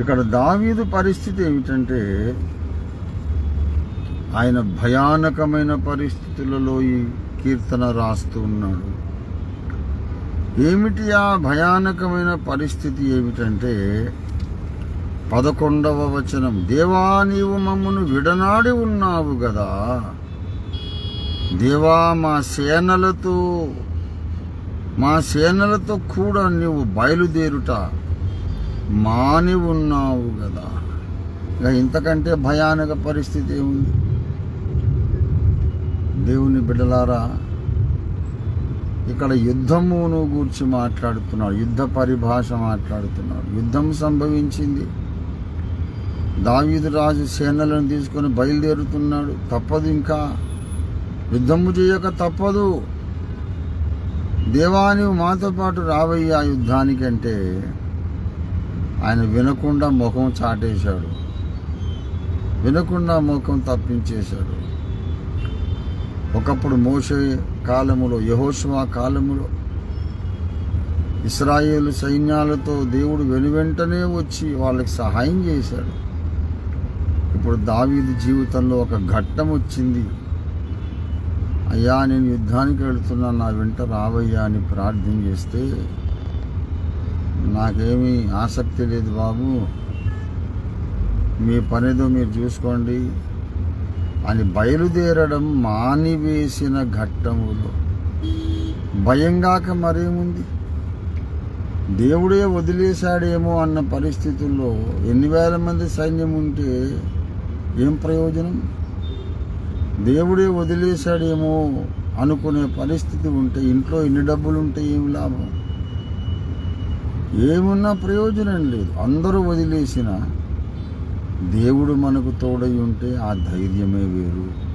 ఇక్కడ దావీదు పరిస్థితి ఏమిటంటే ఆయన భయానకమైన పరిస్థితులలో ఈ కీర్తన రాస్తూ ఉన్నాడు. ఏమిటి ఆ భయానకమైన పరిస్థితి ఏమిటంటే పదకొండవ వచనం దేవా నీవు మమ్మను విడనాడి ఉన్నావు కదా దేవా మా సేనలతో మా సేనలతో కూడా నీవు బయలుదేరుట. మాని ఉన్నావు కదా. ఇక ఇంతకంటే భయానక పరిస్థితి ఏముంది? దేవుని బిడ్డలారా ఇక్కడ యుద్ధమును గూర్చి మాట్లాడుతున్నాడు యుద్ధ పరిభాష మాట్లాడుతున్నాడు యుద్ధం సంభవించింది. దావీదు రాజు సేనలను తీసుకొని బయలుదేరుతున్నాడు. తప్పదు ఇంకా. యుద్ధము చేయక తప్పదు. దేవా మాతో పాటు రావయ్యా యుద్ధానికంటే. ఆయన వినకుండా ముఖం చాటేశాడు. వినకుండా ముఖం తప్పించేశాడు. ఒకప్పుడు మోషే కాలములో యహోష్మా కాలములో ఇస్రాయేలు సైన్యాలతో దేవుడు వెనువెంటనే వచ్చి వాళ్ళకి సహాయం చేశాడు. ఇప్పుడు దావీది జీవితంలో ఒక ఘట్టం వచ్చింది. అయ్యా నేను యుద్ధానికి వెళుతున్నా నా వెంట రావయ్యా అని ప్రార్థన చేస్తే నాకేమీ ఆసక్తి లేదు బాబు. మీ పనిదో మీరు చూసుకోండి. అని బయలుదేరడం మానివేసిన ఘట్టములో. భయంగాక మరేముంది? దేవుడే వదిలేశాడేమో అన్న పరిస్థితుల్లో ఎన్ని వేల మంది సైన్యం ఉంటే ఏం ప్రయోజనం? దేవుడే వదిలేశాడేమో అనుకునే పరిస్థితి ఉంటే ఇంట్లో ఎన్ని డబ్బులు ఉంటే ఏం లాభం? ఏమున్నా ప్రయోజనం లేదు. అందరూ వదిలేసిన దేవుడు మనకు తోడై ఉంటే ఆ ధైర్యమే వేరు.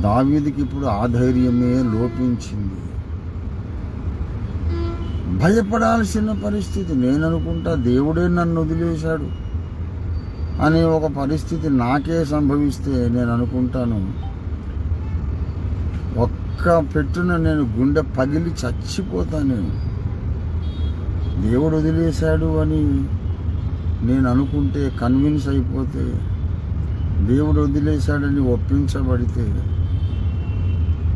దావీదికి ఇప్పుడు ఆ ధైర్యమే లోపించింది. భయపడాల్సిన పరిస్థితి. నేను అనుకుంటా దేవుడే నన్ను వదిలేశాడు అనే ఒక పరిస్థితి నాకే సంభవిస్తే నేను అనుకుంటాను ఒక్క పెట్టున నేను గుండె పగిలి చచ్చిపోతాను. నేను దేవుడు వదిలేశాడు అని నేను అనుకుంటే కన్విన్స్ అయిపోతే దేవుడు వదిలేశాడని ఒప్పించబడితే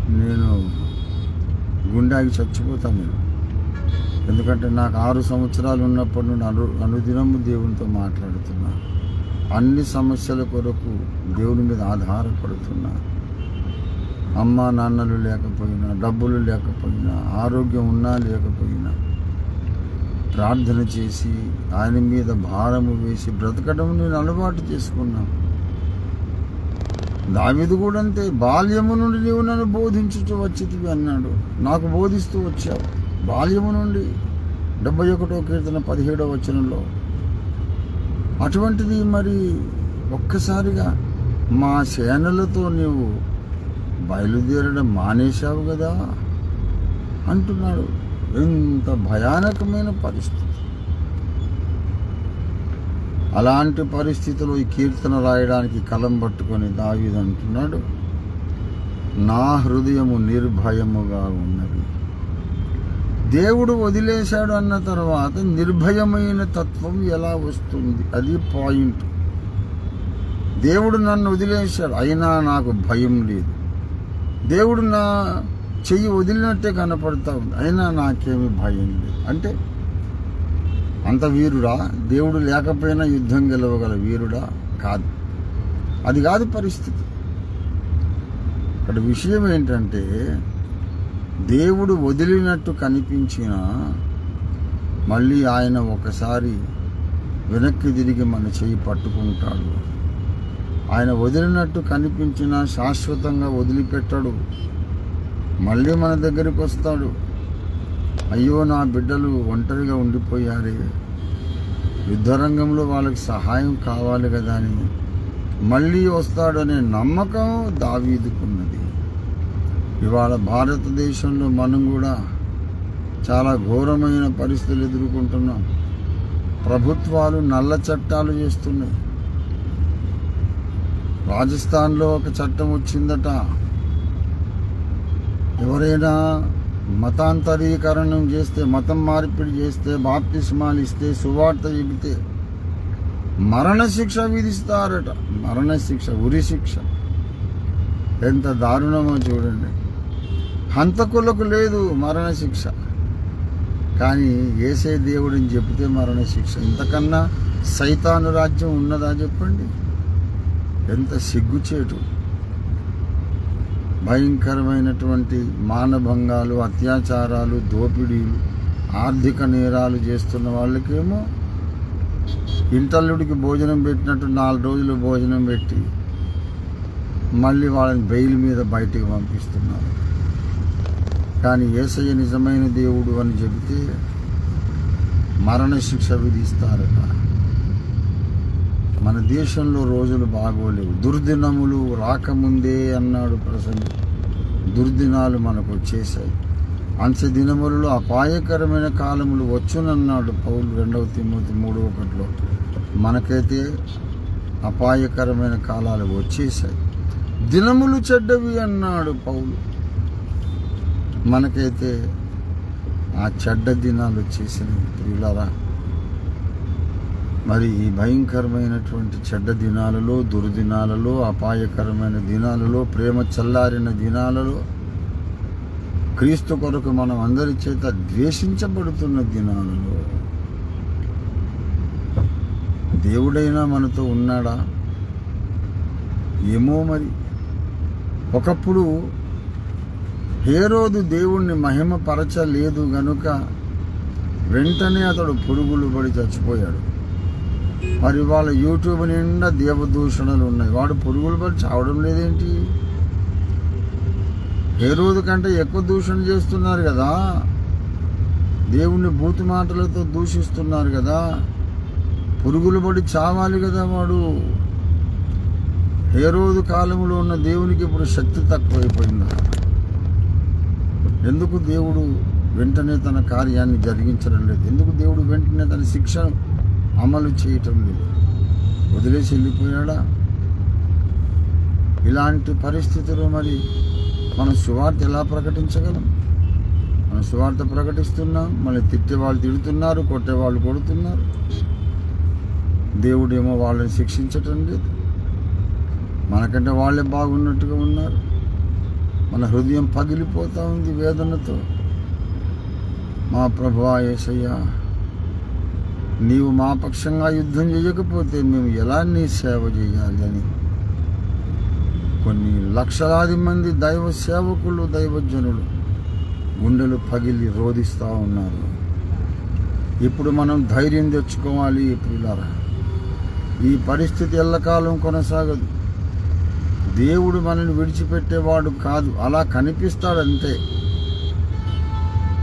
నేను గుండాకి చచ్చిపోతాను నేను. ఎందుకంటే నాకు ఆరు సంవత్సరాలు ఉన్నప్పటి నుండి అను అనుదినము దేవునితో మాట్లాడుతున్నా. అన్ని సమస్యల కొరకు దేవుని మీద ఆధారపడుతున్నా. అమ్మ నాన్నలు లేకపోయినా డబ్బులు లేకపోయినా ఆరోగ్యం ఉన్నా లేకపోయినా ప్రార్థన చేసి ఆయన మీద భారము వేసి బ్రతకడం నేను అలవాటు చేసుకున్నాను. దావిది కూడా అంతే బాల్యము నుండి నీవు నన్ను బోధించుతూ వచ్చితివి అన్నాడు. నాకు బోధిస్తూ వచ్చావు. బాల్యము నుండి డెబ్బై ఒకటో కీర్తన పదిహేడో వచనంలో అటువంటిది మరి ఒక్కసారిగా మా సేనలతో నీవు బయలుదేరడం మానేశావు కదా? అంటున్నాడు. ఎంత భయానకమైన పరిస్థితి. అలాంటి పరిస్థితిలో ఈ కీర్తన రాయడానికి కలం పట్టుకొని దావీదు అంటున్నాడు నా హృదయము నిర్భయముగా ఉన్నది. దేవుడు వదిలేశాడు అన్న తర్వాత నిర్భయమైన తత్వం ఎలా వస్తుంది? అది పాయింట్. దేవుడు నన్ను వదిలేశాడు అయినా నాకు భయం లేదు. దేవుడు నా చెయ్యి వదిలినట్టే కనపడతా ఉంది. అయినా నాకేమి భయం లేదు. అంటే అంత వీరుడా? దేవుడు లేకపోయినా యుద్ధం గెలవగల వీరుడా? కాదు. అది కాదు పరిస్థితి. ఇక్కడ విషయం ఏంటంటే దేవుడు వదిలినట్టు కనిపించిన మళ్ళీ ఆయన ఒకసారి వెనక్కి తిరిగి మన చెయ్యి పట్టుకుంటాడు. ఆయన వదిలినట్టు కనిపించిన శాశ్వతంగా వదిలిపెట్టడు. మళ్ళీ మన దగ్గరికి వస్తాడు. అయ్యో నా బిడ్డలు ఒంటరిగా ఉండిపోయారే. యుద్ధరంగంలో వాళ్ళకి సహాయం కావాలి కదా అని మళ్ళీ వస్తాడనే నమ్మకం దావీదుకున్నది. ఇవాళ భారతదేశంలో మనం కూడా చాలా ఘోరమైన పరిస్థితులు ఎదుర్కొంటున్నాం. ప్రభుత్వాలు నల్ల చట్టాలు చేస్తున్నాయి. రాజస్థాన్లో ఒక చట్టం వచ్చిందట. ఎవరైనా మతాంతరీకరణం చేస్తే మతం మార్పిడి చేస్తే బాప్తిస్మాలు ఇస్తే సువార్త చెబితే మరణశిక్ష విధిస్తారట. మరణశిక్ష ఉరిశిక్ష ఎంత దారుణమో చూడండి. హంతకులకు లేదు మరణశిక్ష. కానీ ఏసే దేవుడని చెబితే మరణశిక్ష. ఇంతకన్నా సైతాను రాజ్యం ఉన్నదా చెప్పండి? ఎంత సిగ్గుచేటు. భయంకరమైనటువంటి మానభంగాలు అత్యాచారాలు దోపిడీలు ఆర్థిక నేరాలు చేస్తున్న వాళ్ళకేమో ఇంటల్లుడికి భోజనం పెట్టినట్టు నాలుగు రోజులు భోజనం పెట్టి మళ్ళీ వాళ్ళని బెయిల్ మీద బయటికి పంపిస్తున్నారు. కానీ ఏసయ్య నిజమైన దేవుడు అని చెబితే మరణశిక్ష విధిస్తారట. మన దేశంలో రోజులు బాగోలేవు. దుర్దినములు రాకముందే అన్నాడు ప్రసంగి దుర్దినాలు మనకు వచ్చేసాయి అంచె దినములలో అపాయకరమైన కాలములు వచ్చునన్నాడు పౌలు రెండవ తిమ్మతి మూడవ ఒకటిలో. మనకైతే అపాయకరమైన కాలాలు వచ్చేసాయి దినములు చెడ్డవి అన్నాడు పౌలు. మనకైతే ఆ చెడ్డ దినాలు వచ్చేసినవి ప్రియులరా. మరి ఈ భయంకరమైనటువంటి చెడ్డ దినాలలో దుర్దినాలలో అపాయకరమైన దినాలలో ప్రేమ చల్లారిన దినాలలో క్రీస్తు కొరకు మనం అందరి చేత ద్వేషించబడుతున్న దినాలలో దేవుడైనా మనతో ఉన్నాడా? ఏమో మరి. ఒకప్పుడు హేరోదు దేవుణ్ణి మహిమపరచలేదు గనుక వెంటనే అతడు పురుగులు పడి చచ్చిపోయాడు. మరి వాళ్ళ యూట్యూబ్ నిండా దేవదూషణలు ఉన్నాయి. వాడు పురుగులు పడి చావడం లేదేంటి? రోజు కంటే ఎక్కువ దూషణ చేస్తున్నారు కదా. దేవుణ్ణి బూతు మాటలతో దూషిస్తున్నారు కదా. పురుగులు పడి చావాలి కదా వాడు. ఏ రోజు కాలంలో ఉన్న దేవునికి ఇప్పుడు శక్తి తక్కువైపోయిందా? ఎందుకు దేవుడు వెంటనే తన కార్యాన్ని జరిగించడం లేదు? ఎందుకు దేవుడు వెంటనే తన శిక్ష అమలు చేయటం లేదు. వదిలేసి వెళ్ళిపోయాడా? ఇలాంటి పరిస్థితులు మరి మనం సువార్త ఎలా ప్రకటించగలం? మనం సువార్త ప్రకటిస్తున్నాం మళ్ళీ తిట్టే వాళ్ళు తిడుతున్నారు కొట్టే వాళ్ళు కొడుతున్నారు. దేవుడేమో వాళ్ళని శిక్షించటం లేదు. మనకంటే వాళ్ళే బాగున్నట్టుగా ఉన్నారు. మన హృదయం పగిలిపోతూ ఉంది వేదనతో. మా ప్రభు ఏసయ్యా నీవు మా పక్షంగా యుద్ధం చేయకపోతే మేము ఎలా నీ సేవ చేయాలి అని కొన్ని లక్షలాది మంది దైవ సేవకులు దైవజనులు గుండెలు పగిలి రోధిస్తూ ఉన్నారు. ఇప్పుడు మనం ధైర్యం తెచ్చుకోవాలి పిల్లరా ఈ పరిస్థితి ఎల్లకాలం కొనసాగదు. దేవుడు మనల్ని విడిచిపెట్టేవాడు కాదు. అలా కనిపిస్తాడంతే.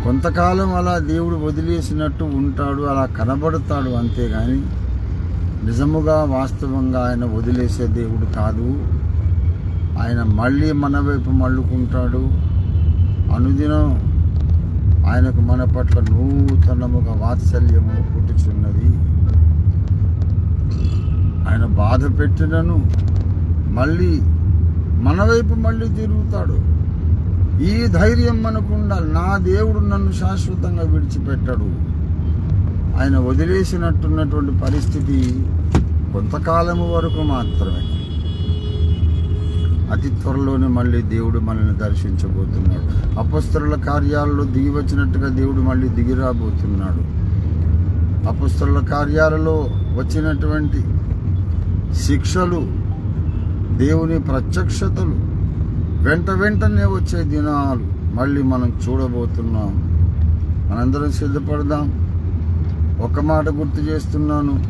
కొంతకాలం అలా దేవుడు వదిలేసినట్టు ఉంటాడు అలా కనబడతాడు అంతేగాని నిజముగా వాస్తవంగా ఆయన వదిలేసే దేవుడు కాదు. ఆయన మళ్ళీ మన వైపు మళ్ళుకుంటాడు. అనుదినం ఆయనకు మన పట్ల నూతనముగా వాత్సల్యము పుట్టుచున్నది. ఆయన బాధ పెట్టినను మళ్ళీ మన వైపు మళ్ళీ తిరుగుతాడు. ఈ ధైర్యం మనకు ఉండాలి నా దేవుడు నన్ను శాశ్వతంగా విడిచిపెట్టాడు. ఆయన వదిలేసినట్టున్నటువంటి పరిస్థితి కొంతకాలము వరకు మాత్రమే. అతి త్వరలోనే మళ్ళీ దేవుడు మనల్ని దర్శించబోతున్నాడు. అపస్తుల కార్యాలలో దిగి వచ్చినట్టుగా దేవుడు మళ్ళీ దిగి రాబోతున్నాడు. అపస్తుల కార్యాలలో వచ్చినటువంటి శిక్షలు దేవుని ప్రత్యక్షతలు వెంట వెంటనే వచ్చే దినాలు మళ్ళీ మనం చూడబోతున్నాం. మనందరం సిద్ధపడదాం. ఒక మాట గుర్తు చేస్తున్నాను.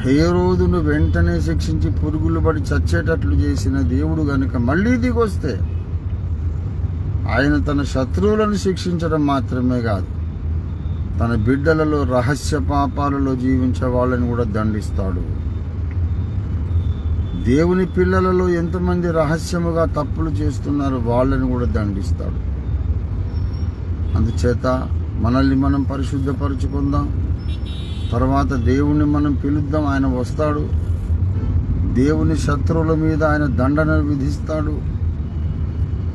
హేరోదును వెంటనే శిక్షించి పురుగులు పడి చచ్చేటట్లు చేసిన దేవుడు గనుక మళ్ళీ దిగొస్తే ఆయన తన శత్రువులను శిక్షించడం మాత్రమే కాదు తన బిడ్డలలో రహస్య పాపాలలో జీవించే వాళ్ళని కూడా దండిస్తాడు. దేవుని పిల్లలలో ఎంతమంది రహస్యముగా తప్పులు చేస్తున్నారు వాళ్ళని కూడా దండిస్తాడు. అందుచేత మనల్ని మనం పరిశుద్ధపరచుకుందాం. తర్వాత దేవుణ్ణి మనం పిలుద్దాం ఆయన వస్తాడు. దేవుని శత్రువుల మీద ఆయన దండన విధిస్తాడు.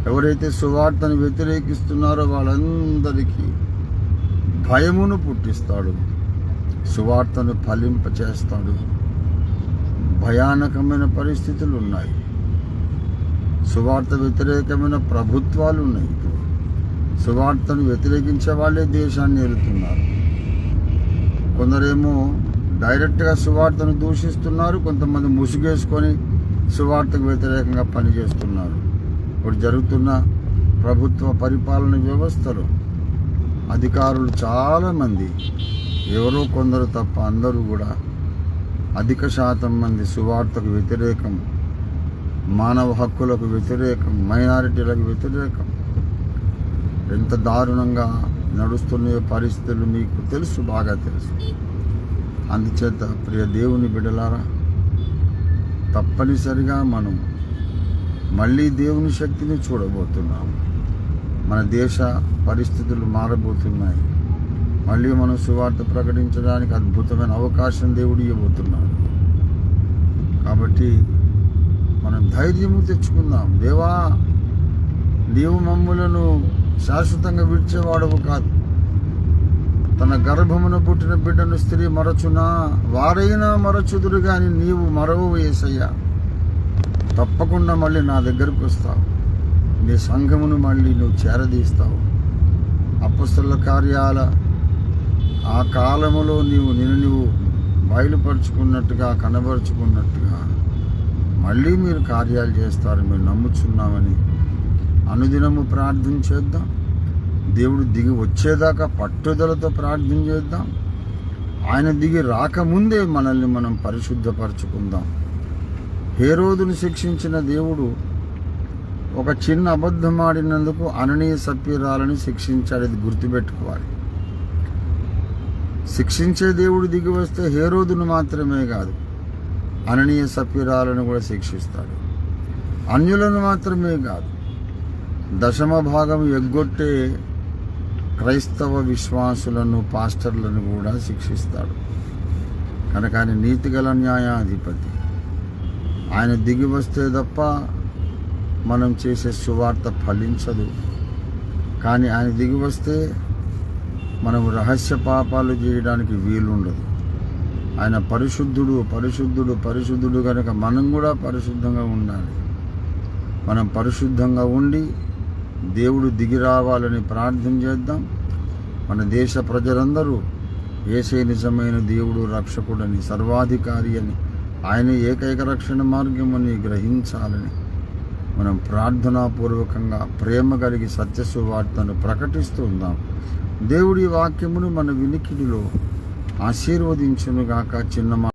ఎవరైతే సువార్తను వ్యతిరేకిస్తున్నారో వాళ్ళందరికీ భయమును పుట్టిస్తాడు. సువార్తను ఫలింప చేస్తాడు భయానకమైన పరిస్థితులు ఉన్నాయి సువార్త వ్యతిరేకమైన ప్రభుత్వాలు ఉన్నాయి సువార్తను వ్యతిరేకించే వాళ్ళే దేశాన్ని ఏలుతున్నారు. కొందరేమో డైరెక్ట్గా సువార్తను దూషిస్తున్నారు కొంతమంది ముసుగేసుకొని సువార్తకు వ్యతిరేకంగా పనిచేస్తున్నారు. ఇప్పుడు జరుగుతున్న ప్రభుత్వ పరిపాలన వ్యవస్థలో అధికారులు చాలామంది ఎవరో కొందరు తప్ప అందరూ కూడా అధిక శాతం మంది సువార్తకు వ్యతిరేకం మానవ హక్కులకు వ్యతిరేకం మైనారిటీలకు వ్యతిరేకం. ఎంత దారుణంగా నడుస్తున్న పరిస్థితులు మీకు తెలుసు బాగా తెలుసు. అందుచేత ప్రియ దేవుని బిడలారా తప్పనిసరిగా మనం మళ్ళీ దేవుని శక్తిని చూడబోతున్నాం. మన దేశ పరిస్థితులు మారబోతున్నాయి. మళ్ళీ మనం సువార్త ప్రకటించడానికి అద్భుతమైన అవకాశం దేవుడు ఇవ్వబోతున్నాడు. కాబట్టి మనం ధైర్యము తెచ్చుకుందాం. దేవా నీవు మమ్ములను శాశ్వతంగా విడిచేవాడవు కాదు. తన గర్భమున పుట్టిన బిడ్డను స్త్రీ మరచునా? వారైనా మరచుదురు కానీ నీవు మరవు వేసయ్యా తప్పకుండా మళ్ళీ నా దగ్గరకు వస్తావు. నీ సంఘమును మళ్ళీ నువ్వు చేరదీస్తావు. అపస్తుల కార్యాల ఆ కాలములో నీవు నిన్ను నువ్వు బయలుపరుచుకున్నట్టుగా కనబరుచుకున్నట్టుగా మళ్ళీ మీరు కార్యాలు చేస్తారు మేము నమ్ముచున్నామని. అనుదినము ప్రార్థన చేద్దాం. దేవుడు దిగి వచ్చేదాకా పట్టుదలతో ప్రార్థన చేద్దాం. ఆయన దిగి రాకముందే మనల్ని మనం పరిశుద్ధపరచుకుందాం. హేరోదును శిక్షించిన దేవుడు ఒక చిన్న అబద్ధమాడినందుకు అననీయ సభ్యురాలను శిక్షించాడు. ఇది గుర్తుపెట్టుకోవాలి. శిక్షించే దేవుడు దిగి వస్తే హేరోదును మాత్రమే కాదు అననీయ సభ్యురాలను కూడా శిక్షిస్తాడు. అన్యులను మాత్రమే కాదు దశమ భాగం ఎగ్గొట్టే క్రైస్తవ విశ్వాసులను పాస్టర్లను కూడా శిక్షిస్తాడు. కనుక ఆయన నీతిగల న్యాయాధిపతి. ఆయన దిగి వస్తే తప్ప మనం చేసే సువార్త ఫలించదు. కానీ ఆయన దిగి వస్తే మనం రహస్య పాపాలు చేయడానికి వీలుండదు. ఆయన పరిశుద్ధుడు పరిశుద్ధుడు పరిశుద్ధుడు కనుక మనం కూడా పరిశుద్ధంగా ఉండాలి. మనం పరిశుద్ధంగా ఉండి దేవుడు దిగి రావాలని ప్రార్థన చేద్దాం. మన దేశ ప్రజలందరూ ఏసే నిజమైన దేవుడు రక్షకుడని సర్వాధికారి అని ఆయన ఏకైక రక్షణ మార్గమని గ్రహించాలని మనం ప్రార్థనాపూర్వకంగా ప్రేమ కలిగి సత్యసువార్తను ప్రకటిస్తూ ఉందాం. దేవుడి వాక్యమును మన వినికిడిలో ఆశీర్వదించునుగాక చిన్న